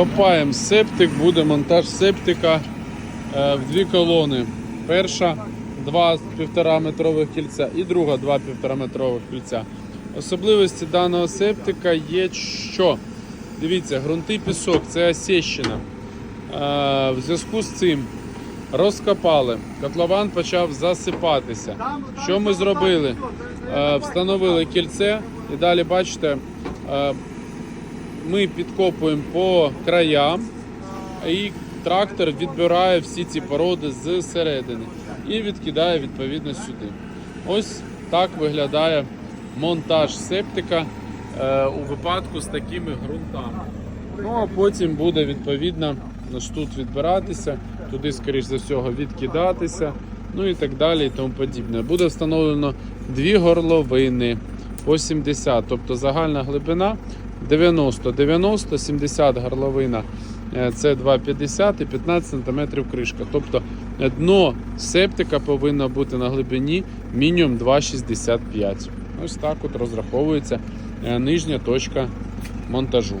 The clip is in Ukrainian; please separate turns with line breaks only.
Копаємо септик, буде монтаж септика е, в дві колони. Перша два 1,5 метрових кільця і друга два 1,5 метрових кільця. Особливості даного септика є що? Дивіться, ґрунти пісок це осещина. Е, В зв'язку з цим розкопали, котлован почав засипатися. Що ми зробили? Е, Встановили кільце і далі бачите, ми підкопуємо по краям, і трактор відбирає всі ці породи з середини і відкидає відповідно сюди. Ось так виглядає монтаж септика е, у випадку з такими ґрунтами. Ну а потім буде відповідно тут відбиратися, туди, скоріш за всього, відкидатися, ну і так далі, і тому подібне. Буде встановлено дві горловини по 70, тобто загальна глибина 90, 90, 70 горловина. е, Це 2,50 і 15 см кришка. Тобто е, дно септика повинно бути на глибині мінімум 2,65. Ось так от розраховується е, нижня точка монтажу.